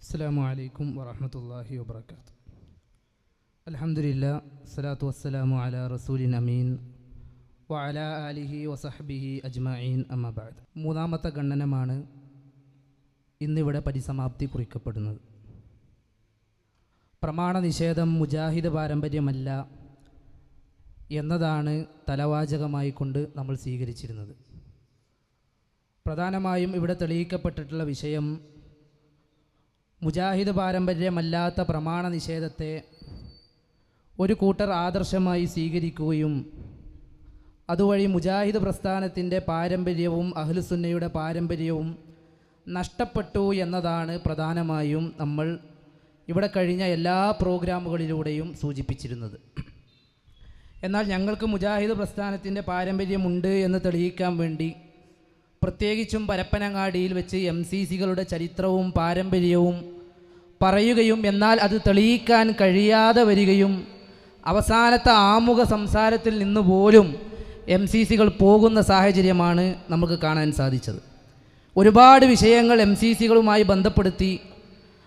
അസ്സാം വലൈക്കും വറഹമത്തല്ലാഹി വാബർക്കാത്തു അലഹമുല്ല സലാത്തു വസ്സലാമു അല റസൂലിൻ അമീൻ വഅല അലിഹി വസഹബിഹി അജ്മഈൻ അമ്മബാദ് മൂന്നാമത്തെ ഖണ്ഡനമാണ് ഇന്നിവിടെ പരിസമാപ്തി കുറിക്കപ്പെടുന്നത്. പ്രമാണ നിഷേധം മുജാഹിദ് പാരമ്പര്യമല്ല എന്നതാണ് തലവാചകമായി കൊണ്ട് നമ്മൾ സ്വീകരിച്ചിരുന്നത്. പ്രധാനമായും ഇവിടെ തെളിയിക്കപ്പെട്ടിട്ടുള്ള വിഷയം മുജാഹിദ് പാരമ്പര്യമല്ലാത്ത പ്രമാണ നിഷേധത്തെ ഒരു കൂട്ടർ ആദർശമായി സ്വീകരിക്കുകയും അതുവഴി മുജാഹിദ് പ്രസ്ഥാനത്തിന്റെ പാരമ്പര്യവും അഹ്ലുസുന്നയുടെ പാരമ്പര്യവും നഷ്ടപ്പെട്ടു എന്നതാണ് പ്രധാനമായും നമ്മൾ ഇവിടെ കഴിഞ്ഞ എല്ലാ പ്രോഗ്രാമുകളിലൂടെയും സൂചിപ്പിച്ചിരുന്നത്. എന്നാൽ ഞങ്ങൾക്ക് മുജാഹിദ് പ്രസ്ഥാനത്തിന്റെ പാരമ്പര്യമുണ്ട് എന്ന് തെളിയിക്കാൻ വേണ്ടി പ്രത്യേകിച്ചും പരപ്പനങ്ങാടിയിൽ വെച്ച് എം സി സികളുടെ ചരിത്രവും പാരമ്പര്യവും പറയുകയും എന്നാൽ അത് തെളിയിക്കാൻ കഴിയാതെ വരികയും അവസാനത്തെ ആമുഖ സംസാരത്തിൽ നിന്ന് പോലും എം സി സികൾ പോകുന്ന സാഹചര്യമാണ് നമുക്ക് കാണാൻ സാധിച്ചത്. ഒരുപാട് വിഷയങ്ങൾ എം സി സികളുമായി ബന്ധപ്പെടുത്തി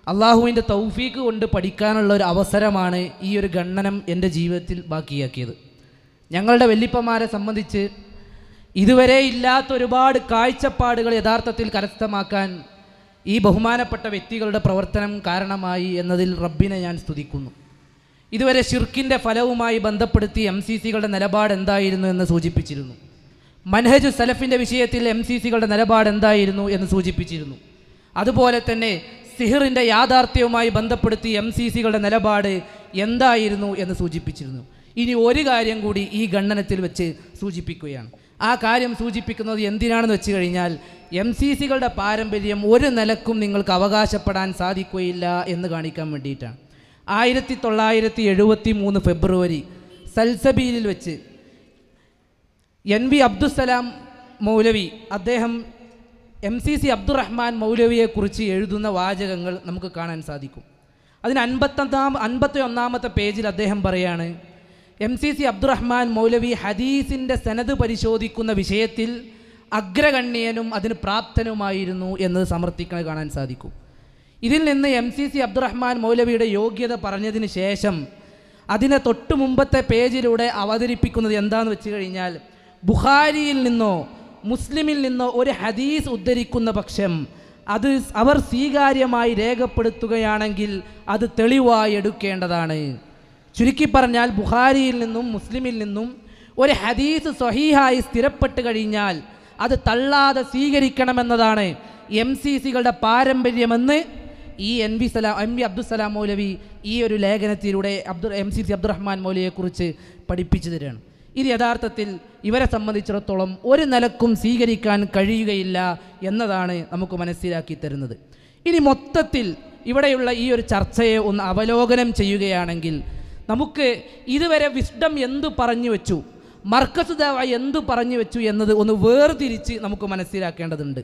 അള്ളാഹുവിന്റെ തൗഫീക്ക് കൊണ്ട് പഠിക്കാനുള്ള ഒരു അവസരമാണ് ഈ ഒരു ഗണ്ണനം എന്റെ ജീവിതത്തിൽ ബാക്കിയാക്കിയത്. ഞങ്ങളുടെ വല്ലിപ്പന്മാരെ സംബന്ധിച്ച് ഇതുവരെ ഇല്ലാത്ത ഒരുപാട് കാഴ്ചപ്പാടുകൾ യഥാർത്ഥത്തിൽ കരസ്ഥമാക്കാൻ ഈ ബഹുമാനപ്പെട്ട വ്യക്തികളുടെ പ്രവർത്തനം കാരണമായി എന്നതിൽ റബ്ബിനെ ഞാൻ സ്തുതിക്കുന്നു. ഇതുവരെ ഷിർക്കിന്റെ ഫലവുമായി ബന്ധപ്പെടുത്തി എം സി സികളുടെ നിലപാട് എന്തായിരുന്നു എന്ന് സൂചിപ്പിച്ചിരുന്നു. മൻഹജു സലഫിന്റെ വിഷയത്തിൽ എം സി സികളുടെ നിലപാട് എന്തായിരുന്നു എന്ന് സൂചിപ്പിച്ചിരുന്നു. അതുപോലെ തന്നെ സിഹിറിന്റെ യാഥാർത്ഥ്യവുമായി ബന്ധപ്പെടുത്തി എം സി സികളുടെ നിലപാട് എന്തായിരുന്നു എന്ന് സൂചിപ്പിച്ചിരുന്നു. ഇനി ഒരു കാര്യം കൂടി ഈ ഖണ്ഡനത്തിൽ വെച്ച് സൂചിപ്പിക്കുകയാണ്. ആ കാര്യം സൂചിപ്പിക്കുന്നത് എന്തിനാണെന്ന് വെച്ച് കഴിഞ്ഞാൽ എം സി സികളുടെ പാരമ്പര്യം ഒരു നിലക്കും നിങ്ങൾക്ക് അവകാശപ്പെടാൻ സാധിക്കുകയില്ല എന്ന് കാണിക്കാൻ വേണ്ടിയിട്ടാണ്. ആയിരത്തി തൊള്ളായിരത്തി എഴുപത്തി മൂന്ന് ഫെബ്രുവരി സൽസബീലിൽ വെച്ച് എൻ വി അബ്ദുസലാം മൗലവി അദ്ദേഹം എം സി സി അബ്ദുറഹ്മാൻ മൗലവിയെക്കുറിച്ച് എഴുതുന്ന വാചകങ്ങൾ നമുക്ക് കാണാൻ സാധിക്കും. അതിന് അൻപത്തൊന്നാം അൻപത്തി ഒന്നാമത്തെ പേജിൽ അദ്ദേഹം പറയാണ് M C C Abdurahman Maulavi ഹദീസിന്റെ സനത് പരിശോധിക്കുന്ന വിഷയത്തിൽ അഗ്രഗണ്യനും അതിന് പ്രാപ്തനുമായിരുന്നു എന്ന് സമർത്ഥിക്കാൻ കാണാൻ സാധിക്കും. ഇതിൽ നിന്ന് എം സി സി അബ്ദുറഹ്മാൻ മൗലവിയുടെ യോഗ്യത പറഞ്ഞതിന് ശേഷം അതിനെ തൊട്ടു മുമ്പത്തെ പേജിലൂടെ അവതരിപ്പിക്കുന്നത് എന്താണെന്ന് വെച്ച് കഴിഞ്ഞാൽ ബുഖാരിയിൽ നിന്നോ മുസ്ലിമിൽ നിന്നോ ഒരു ഹദീസ് ഉദ്ധരിക്കുന്ന പക്ഷം അത് അവർ സ്വീകാര്യമായി രേഖപ്പെടുത്തുകയാണെങ്കിൽ അത് തെളിവായി എടുക്കേണ്ടതാണ്. ചുരുക്കി പറഞ്ഞാൽ ബുഹാരിയിൽ നിന്നും മുസ്ലിമിൽ നിന്നും ഒരു ഹദീസ് സ്വഹീഹായി സ്ഥിരപ്പെട്ട് കഴിഞ്ഞാൽ അത് തള്ളാതെ സ്വീകരിക്കണമെന്നതാണ് എം സി സികളുടെ പാരമ്പര്യമെന്ന് ഈ N V Salam M V Abdussalam Maulavi ഈ ഒരു ലേഖനത്തിലൂടെ Abdu M C C Abdurahman മൗലവിയെക്കുറിച്ച് പഠിപ്പിച്ചു തരികയാണ്. ഇത് യഥാർത്ഥത്തിൽ ഇവരെ സംബന്ധിച്ചിടത്തോളം ഒരു നിലക്കും സ്വീകരിക്കാൻ കഴിയുകയില്ല എന്നതാണ് നമുക്ക് മനസ്സിലാക്കി തരുന്നത്. ഇനി മൊത്തത്തിൽ ഇവിടെയുള്ള ഈ ഒരു ചർച്ചയെ ഒന്ന് അവലോകനം ചെയ്യുകയാണെങ്കിൽ നമുക്ക് ഇതുവരെ വിസ്ഡം എന്തു പറഞ്ഞു വെച്ചു? മർക്കസ് ദേവ എന്തു പറഞ്ഞു വെച്ചു എന്നത് ഒന്ന് വേർതിരിച്ച് നമുക്ക് മനസ്സിലാക്കേണ്ടതുണ്ട്.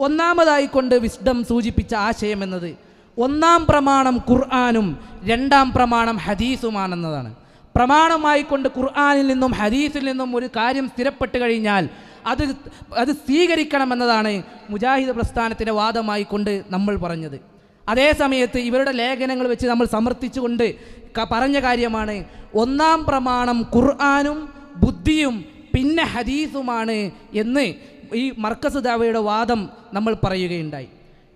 ഒന്നാമതായി കൊണ്ട് വിസ്ഡം സൂചിപ്പിച്ച ആശയം എന്നത് ഒന്നാം പ്രമാണം ഖുർആാനും രണ്ടാം പ്രമാണം ഹദീസുമാണെന്നതാണ്. പ്രമാണമായി കൊണ്ട് ഖുർആാനിൽ നിന്നും ഹദീസിൽ നിന്നും ഒരു കാര്യം സ്ഥിരപ്പെട്ട് കഴിഞ്ഞാൽ അത് അത് സ്വീകരിക്കണമെന്നതാണ് മുജാഹിദ് പ്രസ്ഥാനത്തിന്റെ വാദമായിക്കൊണ്ട് നമ്മൾ പറഞ്ഞത്. അതേ സമയത്ത് ഇവരുടെ ലേഖനങ്ങൾ വെച്ച് നമ്മൾ സമർത്ഥിച്ചുകൊണ്ട് പറഞ്ഞ കാര്യമാണ്. ഒന്നാം പ്രമാണം ഖുർആാനും ബുദ്ധിയും പിന്നെ ഹദീസുമാണ് എന്ന് ഈ മർക്കസ് ദാവയുടെ വാദം നമ്മൾ പറയുകയുണ്ടായി.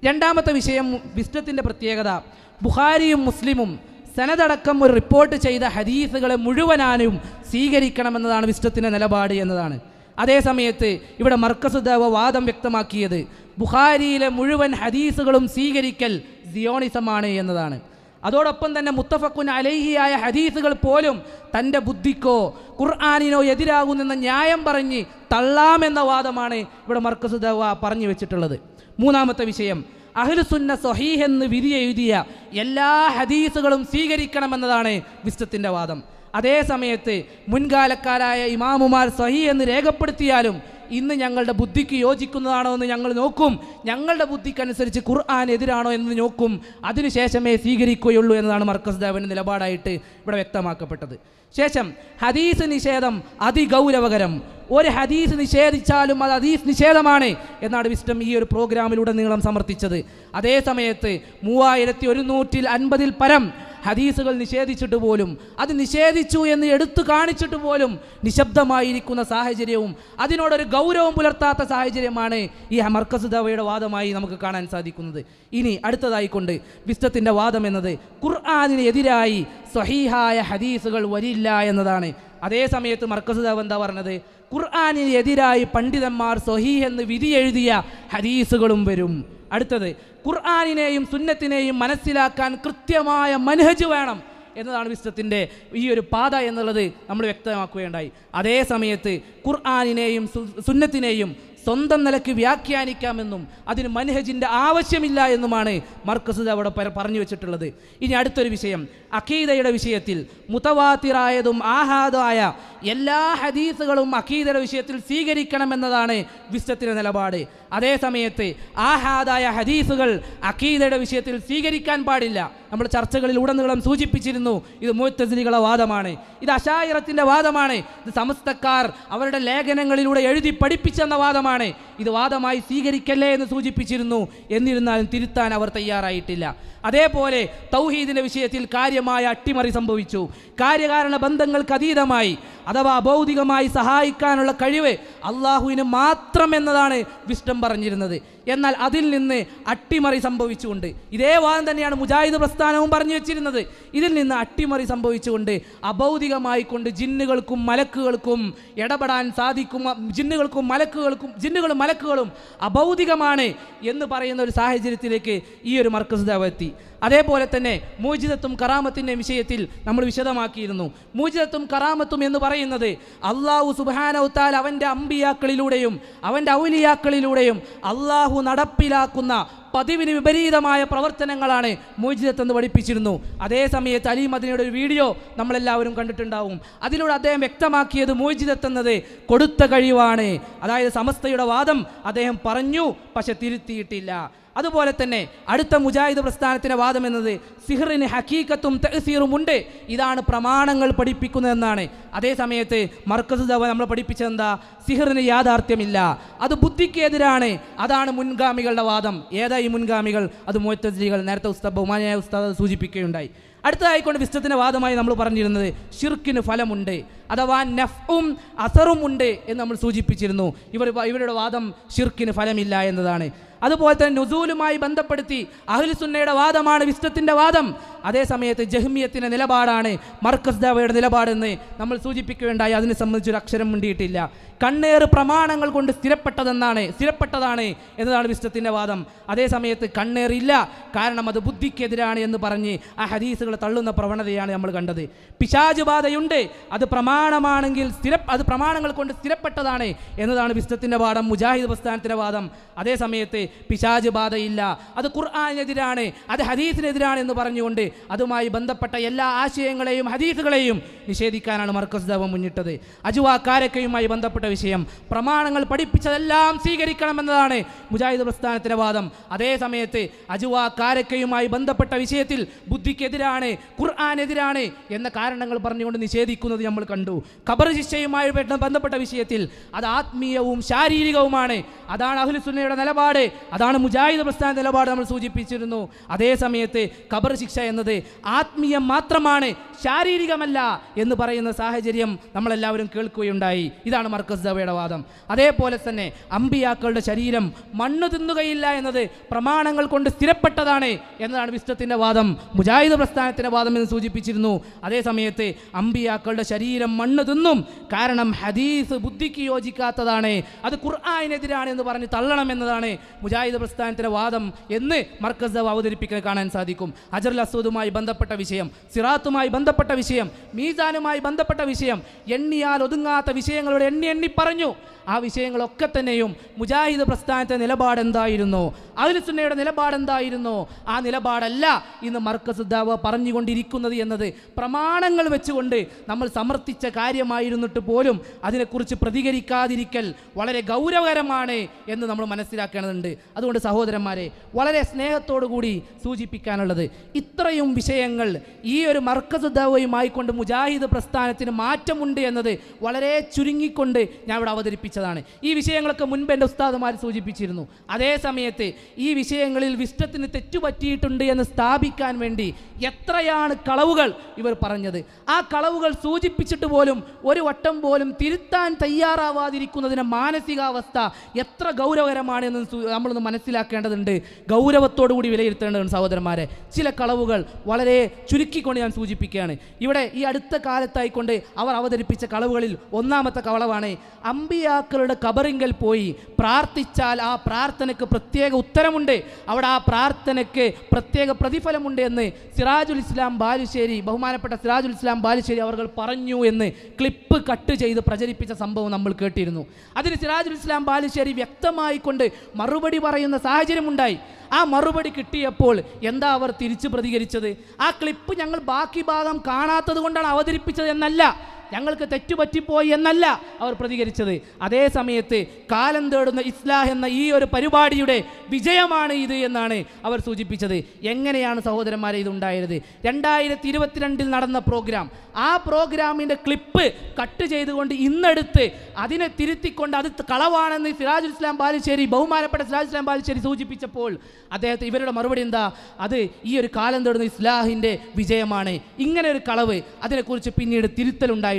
രണ്ടാമത്തെ വിഷയം വിസ്ഡത്തിന്റെ പ്രത്യേകത. ബുഹാരിയും മുസ്ലിമും സനതടക്കം ഒരു റിപ്പോർട്ട് ചെയ്ത ഹദീസുകളെ മുഴുവനാനും സ്വീകരിക്കണമെന്നതാണ് വിസ്ഡത്തിന്റെ നിലപാട് എന്നതാണ്. അതേ സമയത്ത് ഇവിടെ മർക്കസ് ദാവ വാദം വ്യക്തമാക്കിയത് ബുഹാരിയിലെ മുഴുവൻ ഹദീസുകളും സ്വീകരിക്കൽ സിയോണിസമാണ് എന്നതാണ്. അതോടൊപ്പം തന്നെ മുത്തഫക്കുൻ അലൈഹിയായ ഹദീസുകൾ പോലും തന്റെ ബുദ്ധിക്കോ ഖുർആാനിനോ എതിരാകുന്നെന്ന ന്യായം പറഞ്ഞ് തള്ളാമെന്ന വാദമാണ് ഇവിടെ മർക്കസ് ദവ പറഞ്ഞു വെച്ചിട്ടുള്ളത്. മൂന്നാമത്തെ വിഷയം അഹ്ലുസുന്ന സൊഹീഹ് എന്ന് വിധി എഴുതിയ എല്ലാ ഹദീസുകളും സ്വീകരിക്കണമെന്നതാണ് വിശ്വത്തിന്റെ വാദം. അതേ സമയത്ത് മുൻകാലക്കാരായ ഇമാമുമാർ സഹി എന്ന് രേഖപ്പെടുത്തിയാലും ഇന്ന് ഞങ്ങളുടെ ബുദ്ധിക്ക് യോജിക്കുന്നതാണോ എന്ന് ഞങ്ങൾ നോക്കും. ഞങ്ങളുടെ ബുദ്ധിക്കനുസരിച്ച് ഖുർആൻ എതിരാണോ എന്ന് നോക്കും. അതിനുശേഷമേ സ്വീകരിക്കുകയുള്ളൂ എന്നതാണ് മർക്കസ് ദേവന്റെ നിലപാടായിട്ട് ഇവിടെ വ്യക്തമാക്കപ്പെട്ടത്. ശേഷം ഹദീസ് നിഷേധം അതിഗൗരവകരം. ഒരു ഹദീസ് നിഷേധിച്ചാലും അത് ഹദീസ് നിഷേധമാണ് എന്നാണ് വിസ്റ്റം ഈ ഒരു പ്രോഗ്രാമിലൂടെ നീളം സമർത്ഥിച്ചത്. അതേ സമയത്ത് മൂവായിരത്തി ഒരുന്നൂറ്റിൽ അൻപതിൽ പരം ഹദീസുകൾ നിഷേധിച്ചിട്ട് പോലും അത് നിഷേധിച്ചു എന്ന് എടുത്തു കാണിച്ചിട്ട് പോലും നിശബ്ദമായിരിക്കുന്ന സാഹചര്യവും അതിനോടൊരു ഗൗരവം പുലർത്താത്ത സാഹചര്യമാണ് ഈ മർക്കസ് ദവയുടെ വാദമായി നമുക്ക് കാണാൻ സാധിക്കുന്നത്. ഇനി അടുത്തതായിക്കൊണ്ട് വിസ്തത്തിന്റെ വാദം എന്നത് ഖുർആാനിന് എതിരായി സ്വഹീഹായ ഹദീസുകൾ വരില്ല എന്നതാണ്. അതേ സമയത്ത് മർക്കസ് ദവ എന്താ പറഞ്ഞത്? ഖുർആാനിന് എതിരായി പണ്ഡിതന്മാർ സ്വഹീഹ് എന്ന് വിധി എഴുതിയ ഹദീസുകളും വരും. അടുത്തത് ഖുർആാനിനെയും സുന്നത്തിനെയും മനസ്സിലാക്കാൻ കൃത്യമായ മനഹജ് വേണം എന്നതാണ് വിശ്വത്തിന്റെ ഈ ഒരു പാത എന്നുള്ളത് നമ്മൾ വ്യക്തമാക്കുകയുണ്ടായി. അതേ സമയത്ത് ഖുർആാനിനെയും സുന്നത്തിനെയും സ്വന്തം നിലയ്ക്ക് വ്യാഖ്യാനിക്കാമെന്നും അതിന് മനഹജിന്റെ ആവശ്യമില്ല എന്നുമാണ് മർക്കസ് അവിടെ പറഞ്ഞു വെച്ചിട്ടുള്ളത്. ഇനി അടുത്തൊരു വിഷയം. അഖീദയുടെ വിഷയത്തിൽ മുത്തവാത്തിറായതും ആഹാദായ എല്ലാ ഹദീസുകളും അഖീദയുടെ വിഷയത്തിൽ സ്വീകരിക്കണമെന്നതാണ് വിശ്വത്തിന്റെ നിലപാട്. അതേ സമയത്ത് ആഹാദായ ഹദീസുകൾ അഖീദയുടെ വിഷയത്തിൽ സ്വീകരിക്കാൻ പാടില്ല. നമ്മൾ ചർച്ചകളിൽ ഉടനീളം സൂചിപ്പിച്ചിരുന്നു ഇത് മുത്തസിലികളെ വാദമാണ്. ഇത് അശായിറത്തിന്റെ വാദമാണ്. ഇത് സമസ്തക്കാർ അവരുടെ ലേഖനങ്ങളിലൂടെ എഴുതി പഠിപ്പിച്ചെന്ന വാദമാണ്. ഇത് വാദമായി സ്വീകരിക്കല്ലേ എന്ന് സൂചിപ്പിച്ചിരുന്നു. എന്നിരുന്നാലും തിരുത്താൻ അവർ തയ്യാറായിട്ടില്ല. അതേപോലെ തൗഹീദിന്റെ വിഷയത്തിൽ കാര്യമായ അട്ടിമറി സംഭവിച്ചു. കാര്യകാരണ ബന്ധങ്ങൾക്ക് അതീതമായി. അഥവാ ഭൗതികമായി സഹായിക്കാനുള്ള കഴിവ് അള്ളാഹുവിന് മാത്രം എന്നതാണ് വിഷ്ടം പറഞ്ഞിരുന്നത്. എന്നാൽ അതിൽ നിന്ന് അട്ടിമറി സംഭവിച്ചുകൊണ്ട് ഇതേ വാദം തന്നെയാണ് മുജാഹിദ് പ്രസ്ഥാനവും പറഞ്ഞു വെച്ചിരുന്നത്. ഇതിൽ നിന്ന് അട്ടിമറി സംഭവിച്ചുകൊണ്ട് അഭൗതികമായി കൊണ്ട് ജിന്നുകൾക്കും മലക്കുകൾക്കും ഇടപെടാൻ സാധിക്കും ജിന്നുകൾക്കും മലക്കുകൾക്കും ജിന്നുകളും മലക്കുകളും അഭൗതികമാണ് എന്ന് പറയുന്ന ഒരു സാഹചര്യത്തിലേക്ക് ഈ ഒരു മർക്കസ് ദേവ എത്തി. അതേപോലെ തന്നെ മൂജിതത്വം കറാമത്തിന്റെ വിഷയത്തിൽ നമ്മൾ വിശദമാക്കിയിരുന്നു. മൂജിതത്വം കറാമത്തും എന്ന് പറയുന്നത് അള്ളാഹു സുബാനവത്താൽ അവന്റെ അമ്പിയാക്കളിലൂടെയും അവന്റെ ഔലിയാക്കളിലൂടെയും അള്ളാഹു നടപ്പിലാക്കുന്ന പതിവിന് വിപരീതമായ പ്രവർത്തനങ്ങളാണ് മൂജിതത്ത് എന്ന് പഠിപ്പിച്ചിരുന്നു. അതേ സമയത്ത് അലി മദിനയുടെ ഒരു വീഡിയോ നമ്മളെല്ലാവരും കണ്ടിട്ടുണ്ടാവും. അതിലൂടെ അദ്ദേഹം വ്യക്തമാക്കിയത് മൂജിതത്ത് എന്നത് കൊടുത്ത കഴിവാണ്. അതായത് സമസ്തയുടെ വാദം അദ്ദേഹം പറഞ്ഞു പക്ഷെ തിരുത്തിയിട്ടില്ല. അതുപോലെ തന്നെ അടുത്ത മുജാഹിദ് പ്രസ്ഥാനത്തിന്റെ വാദം എന്നത് സിഹറിന് ഹക്കീക്കത്തും തഹസീറും ഉണ്ട്. ഇതാണ് പ്രമാണങ്ങൾ പഠിപ്പിക്കുന്നതെന്നാണ്. അതേ സമയത്ത് മർക്കസ് ദവ നമ്മൾ പഠിപ്പിച്ചതെന്താ? സിഹറിന് യാഥാർത്ഥ്യമില്ല. അത് ബുദ്ധിക്കെതിരാണ്? അതാണ് മുൻഗാമികളുടെ വാദം. ഏതാ ഈ മുൻഗാമികൾ? അത് മുത്തജികൾ നേരത്തെ ഉസ്താദ് ബഹുമാനായ ഉസ്താദ് സൂചിപ്പിക്കുകയുണ്ടായി. അടുത്തതായിക്കൊണ്ട് വിശ്വത്തിന്റെ വാദമായി നമ്മൾ പറഞ്ഞിരുന്നത് ഷിർക്കിന് ഫലമുണ്ട്. അഥവാ നഫും അസറും ഉണ്ട് എന്ന് നമ്മൾ സൂചിപ്പിച്ചിരുന്നു. ഇവർ ഇവരുടെ വാദം ഷിർക്കിന് ഫലമില്ല എന്നതാണ്. അതുപോലെ തന്നെ നുസൂലുമായി ബന്ധപ്പെടുത്തി അഹ്ലുസുന്നയുടെ വാദമാണ് വിശ്വത്തിന്റെ വാദം. അതേസമയത്ത് ജഹ്മിയത്തിന്റെ നിലപാടാണ് മർക്കസ് ദാവയുടെ നിലപാടെന്ന് നമ്മൾ സൂചിപ്പിക്കുകയുണ്ടായി. അതിനെ സംബന്ധിച്ചൊരു അക്ഷരം മുണ്ടിയിട്ടില്ല. കണ്ണേറ് പ്രമാണങ്ങൾ കൊണ്ട് സ്ഥിരപ്പെട്ടതെന്നാണ് സ്ഥിരപ്പെട്ടതാണ് എന്നതാണ് വിശ്വത്തിന്റെ വാദം. അതേസമയത്ത് കണ്ണേറില്ല കാരണം അത് ബുദ്ധിക്കെതിരാണ് എന്ന് പറഞ്ഞ് ആ ഹദീസുകൾ തള്ളുന്ന പ്രവണതയാണ് നമ്മൾ കണ്ടത്. പിശാജ് ബാധയുണ്ട് അത് പ്രമാണമാണെങ്കിൽ സ്ഥിര അത് പ്രമാണങ്ങൾ കൊണ്ട് സ്ഥിരപ്പെട്ടതാണ് എന്നതാണ് വിശ്വത്തിന്റെ വാദം മുജാഹിദ് പ്രസ്ഥാനത്തിന്റെ വാദം. അതേ സമയത്ത് പിശാജ് ബാധയില്ല. അത് ഖുർആാനെതിരാണ് അത് ഹദീസിനെതിരാണ് എന്ന് പറഞ്ഞുകൊണ്ട് അതുമായി ബന്ധപ്പെട്ട എല്ലാ ആശയങ്ങളെയും ഹദീസുകളെയും നിഷേധിക്കാനാണ് മർക്കസ് ദേവം മുന്നിട്ടത്. അജുവ കാരക്കയുമായി ബന്ധപ്പെട്ട വിഷയം പ്രമാണങ്ങൾ പഠിപ്പിച്ചതെല്ലാം സ്വീകരിക്കണമെന്നതാണ് മുജാഹിദ് പ്രസ്ഥാനത്തിന്റെ വാദം. അതേ സമയത്ത് അജുവ കാരക്കയുമായി ബന്ധപ്പെട്ട വിഷയത്തിൽ ബുദ്ധിക്കെതിരാണ് ഖുർആാനെതിരാണ് എന്ന കാരണങ്ങൾ പറഞ്ഞുകൊണ്ട് നിഷേധിക്കുന്നത് നമ്മൾ കണ്ടു. ഖബർ ശിക്ഷയുമായി ബന്ധപ്പെട്ട വിഷയത്തിൽ അത് ആത്മീയവും ശാരീരികവുമാണ്. അതാണ് അഹ്ലുസുന്നയുടെ നിലപാട്. അതാണ് മുജാഹിദ് പ്രസ്ഥാന നിലപാട് നമ്മൾ സൂചിപ്പിച്ചിരുന്നു. അതേ സമയത്ത് ഖബർ ശിക്ഷ എന്നത് ആത്മീയം മാത്രമാണ് ശാരീരികമല്ല എന്ന് പറയുന്ന സാഹചര്യം നമ്മളെല്ലാവരും കേൾക്കുകയുണ്ടായി. ഇതാണ് മർക്കസ് ദവയുടെ വാദം. അതേപോലെ തന്നെ അമ്പിയാക്കളുടെ ശരീരം മണ്ണ് തിന്നുകയില്ല എന്നത് പ്രമാണങ്ങൾ കൊണ്ട് സ്ഥിരപ്പെട്ടതാണ് എന്നതാണ് വിശ്വത്തിന്റെ വാദം. മുജാഹിദ് പ്രസ്ഥാനത്തിന്റെ വാദം എന്ന് സൂചിപ്പിച്ചിരുന്നു. അതേ സമയത്ത് അമ്പിയാക്കളുടെ ശരീരം മണ്ണ് തിന്നും കാരണം ഹദീസ് ബുദ്ധിക്ക് യോജിക്കാത്തതാണ്. അത് ഖുർആാനെതിരാണ് എന്ന് പറഞ്ഞ് തള്ളണം എന്നതാണ് മുജാഹിദ് പ്രസ്ഥാനത്തിന്റെ വാദം എന്ന് മർക്കസ് അവതരിപ്പിക്കാൻ കാണാൻ സാധിക്കും. അജറുൽ അസൂദുമായി ബന്ധപ്പെട്ട വിഷയം സിറാത്തുമായി ബന്ധപ്പെട്ട വിഷയം മീസാനുമായി ബന്ധപ്പെട്ട വിഷയം എണ്ണിയാൽ ഒതുങ്ങാത്ത വിഷയങ്ങളോട് എണ്ണി എണ്ണി പറഞ്ഞു. ആ വിഷയങ്ങളൊക്കെ തന്നെയും മുജാഹിദ് പ്രസ്ഥാനത്തെ നിലപാടെന്തായിരുന്നു അഖിലുസുന്നയുടെ നിലപാട് എന്തായിരുന്നു? ആ നിലപാടല്ല ഇന്ന് മർക്കസ് ദാവ പറഞ്ഞുകൊണ്ടിരിക്കുന്നത് എന്നത് പ്രമാണങ്ങൾ വെച്ചുകൊണ്ട് നമ്മൾ സമർത്ഥിച്ച കാര്യമായിരുന്നിട്ട് പോലും അതിനെക്കുറിച്ച് പ്രതികരിക്കാതിരിക്കൽ വളരെ ഗൗരവകരമാണ് എന്ന് നമ്മൾ മനസ്സിലാക്കേണ്ടതുണ്ട്. അതുകൊണ്ട് സഹോദരന്മാരെ വളരെ സ്നേഹത്തോടു കൂടി സൂചിപ്പിക്കാനുള്ളത് ഇത്രയും വിഷയങ്ങൾ ഈ ഒരു മർക്കസ് ദവയുമായിക്കൊണ്ട് മുജാഹിദ് പ്രസ്ഥാനത്തിന് മാറ്റമുണ്ട് എന്നത് വളരെ ചുരുങ്ങിക്കൊണ്ട് ഞാൻ ഇവിടെ അവതരിപ്പിച്ചതാണ്. ഈ വിഷയങ്ങളൊക്കെ മുൻപ് എന്റെ ഉസ്താദുമാർ സൂചിപ്പിച്ചിരുന്നു. അതേ സമയത്ത് ഈ വിഷയങ്ങളിൽ വിഷ്ടത്തിന് തെറ്റുപറ്റിയിട്ടുണ്ട് എന്ന് സ്ഥാപിക്കാൻ വേണ്ടി എത്രയാണ് കളവുകൾ ഇവർ പറഞ്ഞത്. ആ കളവുകൾ സൂചിപ്പിച്ചിട്ട് പോലും ഒരു വട്ടം പോലും തിരുത്താൻ തയ്യാറാവാതിരിക്കുന്നതിന്റെ മാനസികാവസ്ഥ എത്ര ഗൗരവകരമാണ് എന്ന് സു- നമ്മളൊന്ന് മനസ്സിലാക്കേണ്ടതുണ്ട്. ഗൗരവത്തോടു കൂടി വിലയിരുത്തേണ്ടതുണ്ട് സഹോദരന്മാരെ. ചില കളവുകൾ വളരെ ചുരുക്കിക്കൊണ്ട് ഞാൻ സൂചിപ്പിക്കുകയാണ്. ഇവിടെ ഈ അടുത്ത കാലത്തായിക്കൊണ്ട് അവർ അവതരിപ്പിച്ച കളവുകളിൽ ഒന്നാമത്തെ കളവാണ്. അമ്പിയാക്കളുടെ കബറിങ്കൽ പോയി പ്രാർത്ഥിച്ചാൽ ആ പ്രാർത്ഥനയ്ക്ക് പ്രത്യേക ഉത്തരമുണ്ട്. അവിടെ ആ പ്രാർത്ഥനയ്ക്ക് പ്രത്യേക പ്രതിഫലമുണ്ട് എന്ന് സിറാജുൽ ഇസ്ലാം ബാലുശ്ശേരി ബഹുമാനപ്പെട്ട സിറാജുൽ ഇസ്ലാം ബാലുശ്ശേരി അവർ പറഞ്ഞു എന്ന് ക്ലിപ്പ് കട്ട് ചെയ്ത് പ്രചരിപ്പിച്ച സംഭവം നമ്മൾ കേട്ടിരുന്നു. അതിന് സിറാജുൽ ഇസ്ലാം ബാലുശ്ശേരി വ്യക്തമായിക്കൊണ്ട് മറുപടി പറയുന്ന സാഹചര്യം ഉണ്ടായി ആ മറുപടി കിട്ടിയപ്പോൾ എന്താ അവർ തിരിച്ചു പ്രതികരിച്ചത്? ആ ക്ലിപ്പ് ഞങ്ങൾ ബാക്കി ഭാഗം കാണാത്തത് കൊണ്ടാണ് അവതരിപ്പിച്ചത് എന്നല്ല. ഞങ്ങൾക്ക് തെറ്റുപറ്റിപ്പോയി എന്നല്ല അവർ പ്രതികരിച്ചത്. അതേ സമയത്ത് കാലം തേടുന്ന ഇസ്ലാഹ് എന്ന ഈ ഒരു പരിപാടിയുടെ വിജയമാണ് ഇത് എന്നാണ് അവർ സൂചിപ്പിച്ചത്. എങ്ങനെയാണ് സഹോദരന്മാരെ ഇതുണ്ടായത് രണ്ടായിരത്തി ഇരുപത്തിരണ്ടിൽ നടന്ന പ്രോഗ്രാം. ആ പ്രോഗ്രാമിന്റെ ക്ലിപ്പ് കട്ട് ചെയ്തുകൊണ്ട് ഇന്നെടുത്ത് അതിനെ തിരുത്തിക്കൊണ്ട് അത് കളവാണെന്ന് സിറാജുൽ ഇസ്ലാം ബാലുശ്ശേരി ബഹുമാനപ്പെട്ട സിറാജുൽ ഇസ്ലാം ബാലുശ്ശേരി സൂചിപ്പിച്ചപ്പോൾ അദ്ദേഹത്തെ ഇവരുടെ മറുപടി എന്താ? അത് ഈ ഒരു കാലം തേടുന്ന ഇസ്ലാഹിന്റെ വിജയമാണ്. ഇങ്ങനെ ഒരു കളവ് അതിനെക്കുറിച്ച് പിന്നീട്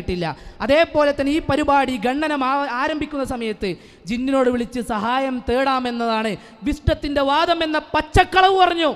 തിരുത്തലുണ്ടായിട്ടില്ല അതേപോലെ തന്നെ ഈ പരിപാടി ഗണ്ണനം ആരംഭിക്കുന്ന സമയത്ത് ജിന്നിനോട് വിളിച്ച് സഹായം തേടാമെന്നതാണ് വിഷ്ടത്തിന്റെ വാദം എന്ന പച്ചക്കളവ് പറഞ്ഞു.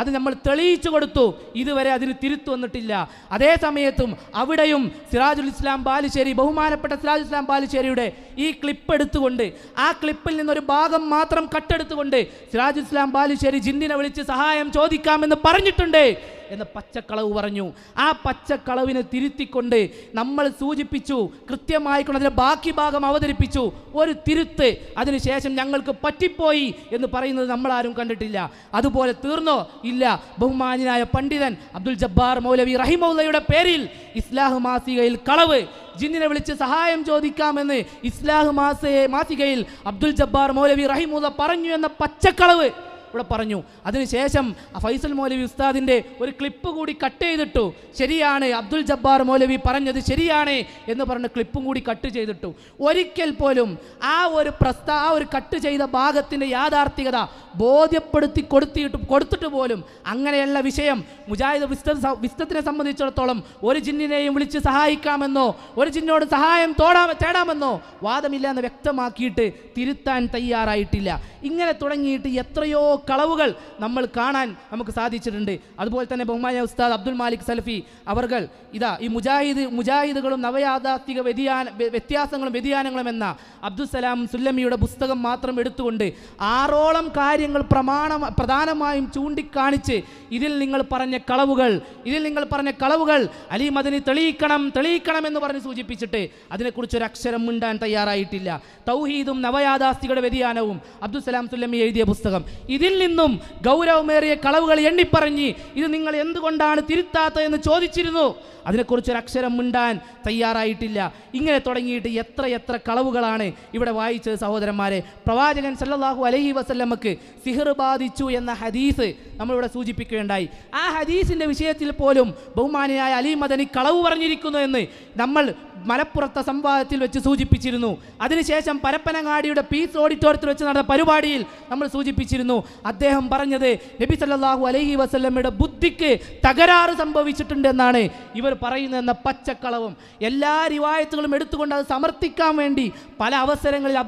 അത് നമ്മൾ തെളിയിച്ചു കൊടുത്തു. ഇതുവരെ അതിന് തിരുത്തു വന്നിട്ടില്ല. അതേ സമയത്തും അവിടെയും സിറാജുൽ ഇസ്ലാം ബാലുശ്ശേരി ബഹുമാനപ്പെട്ട സിറാജുൽ ഇസ്ലാം ബാലുശ്ശേരിയുടെ ഈ ക്ലിപ്പ് എടുത്തുകൊണ്ട് ആ ക്ലിപ്പിൽ നിന്നൊരു ഭാഗം മാത്രം കട്ടെടുത്തുകൊണ്ട് സിറാജുൽ ഇസ്ലാം ബാലുശ്ശേരി ജിന്നിനെ വിളിച്ച് സഹായം ചോദിക്കാമെന്ന് പറഞ്ഞിട്ടുണ്ട്. എന്ന് പച്ചക്കളവ് പറഞ്ഞു. ആ പച്ചക്കളവിനെ തിരുത്തിക്കൊണ്ട് നമ്മൾ സൂചിപ്പിച്ചു കൃത്യമായിക്കൊണ്ട് അതിന്റെ ബാക്കി ഭാഗം അവതരിപ്പിച്ചു. ഒരു തിരുത്ത് അതിനുശേഷം ഞങ്ങൾക്ക് പറ്റിപ്പോയി എന്ന് പറയുന്നത് നമ്മളാരും കണ്ടിട്ടില്ല. അതുപോലെ തീർന്നോ? ഇല്ല. ബഹുമാന്യനായ പണ്ഡിതൻ അബ്ദുൽ ജബ്ബാർ മൗലവി റഹിമൗലയുടെ പേരിൽ ഇസ്ലാഹ് മാസികയിൽ കളവ്. ജിന്നിനെ വിളിച്ച് സഹായം ചോദിക്കാമെന്ന് ഇസ്ലാഹ് മാസയെ മാസികയിൽ അബ്ദുൽ ജബ്ബാർ മൗലവി റഹിമുല്ല പറഞ്ഞു എന്ന പച്ചക്കളവ്. ഇവിടെ പറഞ്ഞു. അതിനുശേഷം ഫൈസൽ മൗലവി ഉസ്താദിന്റെ ഒരു ക്ലിപ്പ് കൂടി കട്ട് ചെയ്തിട്ടു. ശരിയാണ് അബ്ദുൽ ജബ്ബാർ മൗലവി പറഞ്ഞത് ശരിയാണ് എന്ന് പറഞ്ഞ് ക്ലിപ്പും കൂടി കട്ട് ചെയ്തിട്ടു. ഒരിക്കൽ പോലും ആ ഒരു പ്രസ്താ ആ ഒരു കട്ട് ചെയ്ത ഭാഗത്തിന്റെ യാഥാർത്ഥികത ബോധ്യപ്പെടുത്തി കൊടുത്തിട്ട് കൊടുത്തിട്ട് പോലും അങ്ങനെയുള്ള വിഷയം. മുജാഹിദ് വിസ്ത വിസ്തത്തിനെ സംബന്ധിച്ചിടത്തോളം ഒരു ജിന്നിനെയും വിളിച്ച് സഹായിക്കാമെന്നോ ഒരു ജിന്നോട് സഹായം തോടാ തേടാമെന്നോ വാദമില്ല എന്ന് വ്യക്തമാക്കിയിട്ട് തിരുത്താൻ തയ്യാറായിട്ടില്ല. ഇങ്ങനെ തുടങ്ങിയിട്ട് എത്രയോ കളവുകൾ നമ്മൾ കാണാൻ നമുക്ക് സാധിച്ചിട്ടുണ്ട്. അതുപോലെ തന്നെ ബഹുമാന ഉസ്താദ് അബ്ദുൽ മാലിക് സലഫി അവർകൾ ഇതാ ഈ മുജാഹിദ് മുജാഹിദുകളും നവയാഥാർത്ഥിക വ്യതിയാന വ്യ- വ്യത്യാസങ്ങളും വ്യതിയാനങ്ങളും എന്ന അബ്ദുസലാം സുല്ലമിയുടെ പുസ്തകം മാത്രം എടുത്തുകൊണ്ട് ആറോളം കാര്യങ്ങൾ പ്രമാണ പ്രധാനമായും ചൂണ്ടിക്കാണിച്ച് ഇതിൽ നിങ്ങൾ പറഞ്ഞ കളവുകൾ ഇതിൽ നിങ്ങൾ പറഞ്ഞ കളവുകൾ അലി മദനി തെളിയിക്കണം തെളിയിക്കണം എന്ന് പറഞ്ഞ് സൂചിപ്പിച്ചിട്ട് അതിനെക്കുറിച്ച് ഒരു അക്ഷരം മിണ്ടാൻ തയ്യാറായിട്ടില്ല. തൗഹീദും നവയാഥാസ്ഥികളുടെ വ്യതിയാനവും അബ്ദുസലാം സുല്ലമി എഴുതിയ പുസ്തകം. ഇതിൽ നിന്നും ഗൗരവമേറിയ കളവുകൾ എണ്ണിപ്പറഞ്ഞ് ഇത് നിങ്ങൾ എന്തുകൊണ്ടാണ് തിരുത്താത്തത് എന്ന് ചോദിച്ചിരുന്നു? അതിനെക്കുറിച്ച് ഒരു അക്ഷരം മിണ്ടാൻ തയ്യാറായിട്ടില്ല. ഇങ്ങനെ തുടങ്ങിയിട്ട് എത്ര എത്ര കളവുകളാണ് ഇവിടെ വായിച്ചത് സഹോദരന്മാരെ. പ്രവാചകൻ സല്ലാഹു അലഹി വസല്ലമക്ക് സിഹർ ബാധിച്ചു എന്ന ഹദീസ് നമ്മളിവിടെ സൂചിപ്പിക്കുകയുണ്ടായി. ആ ഹദീസിന്റെ വിഷയത്തിൽ പോലും ബഹുമാനിയായ അലി മദനി കളവ് പറഞ്ഞിരിക്കുന്നു എന്ന് നമ്മൾ മലപ്പുറത്തെ സംവാദത്തിൽ വെച്ച് സൂചിപ്പിച്ചിരുന്നു. അതിനുശേഷം പരപ്പനങ്ങാടിയുടെ പീസ് ഓഡിറ്റോറിയത്തിൽ വെച്ച് നടന്ന പരിപാടിയിൽ നമ്മൾ സൂചിപ്പിച്ചിരുന്നു. അദ്ദേഹം പറഞ്ഞത് നബി സല്ലാഹു അലൈഹി വസല്ലമയുടെ ബുദ്ധിക്ക് തകരാറ് സംഭവിച്ചിട്ടുണ്ട് എന്നാണ് ഇവർ പറയുന്നതെന്ന പച്ചക്കളവും. എല്ലാ റിവായത്തുകളും എടുത്തുകൊണ്ട് അത് സമർത്ഥിക്കാൻ വേണ്ടി പല അവസരങ്ങളിൽ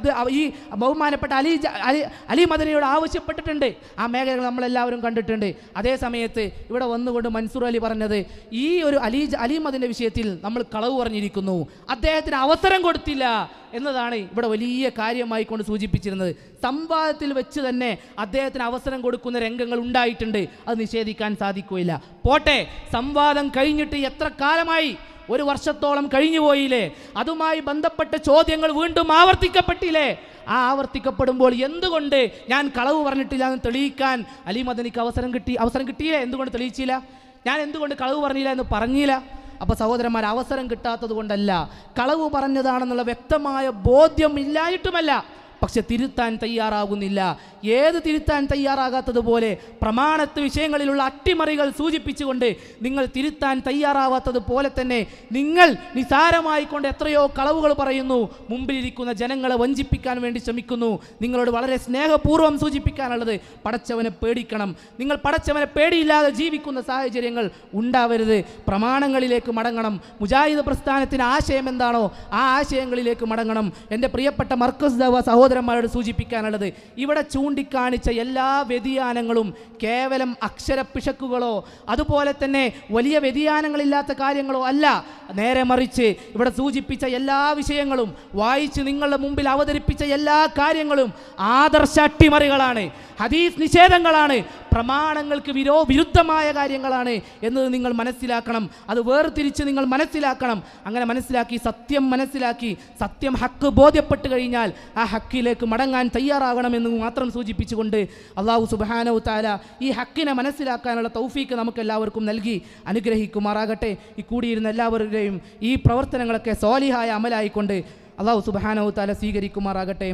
ഈ ബഹുമാനപ്പെട്ട അലി അലി അലി മദനയോട് ആവശ്യപ്പെട്ടിട്ടുണ്ട്. ആ മേഖലകൾ നമ്മളെല്ലാവരും കണ്ടിട്ടുണ്ട്. അതേ സമയത്ത് ഇവിടെ വന്നുകൊണ്ട് മൻസൂർ അലി പറഞ്ഞത് ഈ ഒരു അലി അലിമദിന്റെ അലി മദിന്റെ വിഷയത്തിൽ നമ്മൾ കളവ് പറഞ്ഞിരിക്കുന്നു. അദ്ദേഹത്തിന് അവസരം കൊടുത്തില്ല എന്നതാണ് ഇവിടെ വലിയ കാര്യമായി കൊണ്ട് സൂചിപ്പിച്ചിരുന്നത്. സംവാദത്തിൽ വെച്ച് തന്നെ അദ്ദേഹത്തിന് അവസരം കൊടുക്കുന്ന രംഗങ്ങൾ ഉണ്ടായിട്ടുണ്ട്. അത് നിഷേധിക്കാൻ സാധിക്കുകയില്ല. പോട്ടെ സംവാദം കഴിഞ്ഞിട്ട് എത്ര കാലമായി? ഒരു വർഷത്തോളം കഴിഞ്ഞു പോയില്ലേ? അതുമായി ബന്ധപ്പെട്ട ചോദ്യങ്ങൾ വീണ്ടും ആവർത്തിക്കപ്പെട്ടില്ലേ? ആ ആവർത്തിക്കപ്പെടുമ്പോൾ എന്തുകൊണ്ട് ഞാൻ കളവ് പറഞ്ഞിട്ടില്ല എന്ന് തെളിയിക്കാൻ അലി മദനിക്ക് അവസരം കിട്ടി അവസരം കിട്ടിയില്ല? എന്തുകൊണ്ട് തെളിയിച്ചില്ല? ഞാൻ എന്തുകൊണ്ട് കളവ് പറഞ്ഞില്ല എന്ന് പറഞ്ഞില്ല? അപ്പോൾ സഹോദരന്മാർ അവസരം കിട്ടാത്തത് കൊണ്ടല്ല കളവ് പറഞ്ഞതാണെന്നുള്ള വ്യക്തമായ ബോധ്യം ഇല്ലായിട്ടുമല്ല. പക്ഷെ തിരുത്താൻ തയ്യാറാകുന്നില്ല. ഏത് തിരുത്താൻ തയ്യാറാകാത്തതുപോലെ പ്രമാണത്ത് വിഷയങ്ങളിലുള്ള അട്ടിമറികൾ സൂചിപ്പിച്ചുകൊണ്ട് നിങ്ങൾ തിരുത്താൻ തയ്യാറാവാത്തതുപോലെ തന്നെ നിങ്ങൾ നിസാരമായിക്കൊണ്ട് എത്രയോ കളവുകൾ പറയുന്നു. മുമ്പിലിരിക്കുന്ന ജനങ്ങളെ വഞ്ചിപ്പിക്കാൻ വേണ്ടി ശ്രമിക്കുന്നു. നിങ്ങളോട് വളരെ സ്നേഹപൂർവം സൂചിപ്പിക്കാനുള്ളത് പടച്ചവനെ പേടിക്കണം. നിങ്ങൾ പടച്ചവനെ പേടിയില്ലാതെ ജീവിക്കുന്ന സാഹചര്യങ്ങൾ ഉണ്ടാവരുത്. പ്രമാണങ്ങളിലേക്ക് മടങ്ങണം. മുജാഹിദ് പ്രസ്ഥാനത്തിന് ആശയം എന്താണോ ആ ആശയങ്ങളിലേക്ക് മടങ്ങണം. എന്റെ പ്രിയപ്പെട്ട മർക്കസ് ദവ സഹോദരന്മാരോട് സൂചിപ്പിക്കാനുള്ളത് ഇവിടെ ചൂണ്ടിക്കാണിച്ച എല്ലാ വ്യതിയാനങ്ങളും കേവലം അക്ഷരപ്പിശക്കുകളോ അതുപോലെ തന്നെ വലിയ വ്യതിയാനങ്ങളില്ലാത്ത കാര്യങ്ങളോ അല്ല. നേരെ മറിച്ച് ഇവിടെ സൂചിപ്പിച്ച എല്ലാ വിഷയങ്ങളും വായിച്ച് നിങ്ങളുടെ മുമ്പിൽ അവതരിപ്പിച്ച എല്ലാ കാര്യങ്ങളും ആദർശ അട്ടിമറികളാണ് ഹദീസ് നിഷേധങ്ങളാണ് പ്രമാണങ്ങൾക്ക് വിരോ വിരുദ്ധമായ കാര്യങ്ങളാണ് എന്നത് നിങ്ങൾ മനസ്സിലാക്കണം. അത് വേർതിരിച്ച് നിങ്ങൾ മനസ്സിലാക്കണം. അങ്ങനെ മനസ്സിലാക്കി സത്യം മനസ്സിലാക്കി സത്യം ഹക്ക് ബോധ്യപ്പെട്ട് കഴിഞ്ഞാൽ ആ ഹക്കിലേക്ക് മടങ്ങാൻ തയ്യാറാകണമെന്ന് മാത്രം സൂചിപ്പിച്ചുകൊണ്ട് അള്ളാഹു സുബാനവ് താല ഈ ഹക്കിനെ മനസ്സിലാക്കാനുള്ള തൗഫീക്ക് നമുക്ക് എല്ലാവർക്കും നൽകി അനുഗ്രഹിക്കുമാറാകട്ടെ. ഈ കൂടിയിരുന്ന എല്ലാവരുടെയും ഈ പ്രവർത്തനങ്ങളൊക്കെ സ്വാലിഹായ അമലായിക്കൊണ്ട് അള്ളാഹു സുബാനവ് താല സ്വീകരിക്കുമാറാകട്ടെ.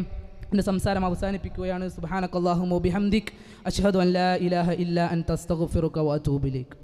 എന്റെ സംസാരം അവസാനിപ്പിക്കുകയാണ്. സുബാനക്കല്ലാഹു ബിഹംദിക് അഷ്ഹദു അല്ലാ ഇലാഹ ഇല്ല അൻ തസ്തഗ്ഫിറുക വാ ഇലൈക്.